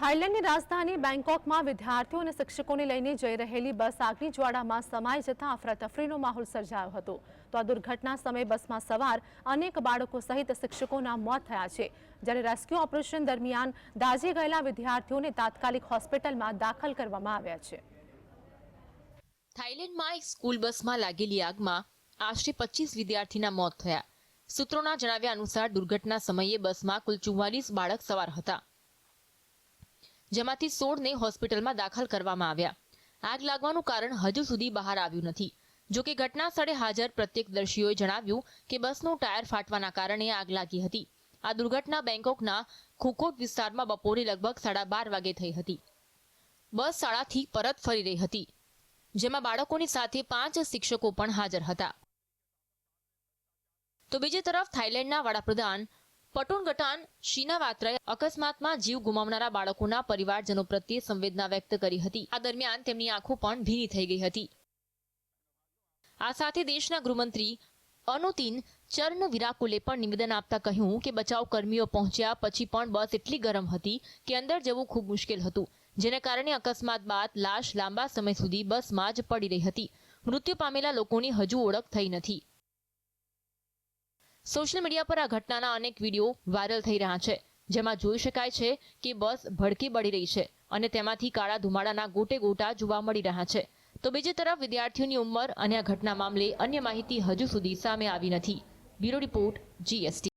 થાઇલેન્ડની રાજધાની બેંકોકમાં વિદ્યાર્થીઓ અને શિક્ષકોને લઈને જઈ રહેલી બસ આગની જ્વાળામાં સમાઈ જતા અફરાતફરીનો માહોલ સર્જાયો હતો. તો આ દુર્ઘટના સમયે બસમાં સવાર અનેક બાળકો સહિત શિક્ષકોના મોત થયા છે. જ્યારે રેસ્ક્યુ ઓપરેશન દરમિયાન દાઝી ગયેલા વિદ્યાર્થીઓને તાત્કાલિક હોસ્પિટલમાં દાખલ કરવામાં આવ્યા છે. થાઇલેન્ડમાં એક સ્કૂલ બસમાં લાગેલી આગમાં આશરે પચીસ વિદ્યાર્થીના મોત થયા. સૂત્રોના જણાવ્યા અનુસાર દુર્ઘટના સમયે બસમાં કુલ ચુમ્માલીસ બાળક સવાર હતા. જેમાંથી સોળને હોસ્પિટલમાં દાખલ કરવામાં આવ્યા. આગ લાગવાનું કારણ હજુ સુધી બહાર આવ્યું નથી. જો કે ઘટના સ્થળે હાજર પ્રત્યક્ષદર્શીઓએ જણાવ્યું કે બસનું ટાયર ફાટવાના કારણે આગ લાગી હતી. આ દુર્ઘટના બેંકોકના ખુકોટ વિસ્તારમાં બપોરે લગભગ સાડા બાર વાગે થઈ હતી. બસ શાળાથી પરત ફરી રહી હતી, જેમાં બાળકોની સાથે પાંચ શિક્ષકો પણ હાજર હતા. તો બીજી તરફ થાઇલેન્ડના વડાપ્રધાન પટોનગટાન શીનાવાત્રાએ અકસ્માતમાં જીવ ગુમાવનારા બાળકોના પરિવારજનો પ્રત્યે સંવેદના વ્યક્ત કરી હતી. આ દરમિયાન તેમની આંખો પણ ભીની થઈ ગઈ હતી. આ સાથે દેશના ગૃહમંત્રી અનુતિન ચર્ન વિરાકુલે પણ નિવેદન આપતા કહ્યું કે બચાવ કર્મીઓ પહોંચ્યા પછી પણ બસ એટલી ગરમ હતી કે અંદર જવું ખૂબ મુશ્કેલ હતું, જેને કારણે અકસ્માત બાદ લાશ લાંબા સમય સુધી બસમાં જ પડી રહી હતી. મૃત્યુ પામેલા લોકોની હજુ ઓળખ થઈ નથી. સોશિયલ મીડિયા પર આ ઘટનાના અનેક વીડિયો વાયરલ થઈ રહ્યા છે, જેમાં જોઈ શકાય છે કે બસ ભડકી બળી રહી છે અને તેમાંથી કાળા ધુમાડાના ગોટે ગોટા જોવા મળી રહ્યા છે. તો બીજી તરફ વિદ્યાર્થીઓની ઉંમર અને આ ઘટના મામલે અન્ય માહિતી હજુ સુધી સામે આવી નથી. Bureau report, GST.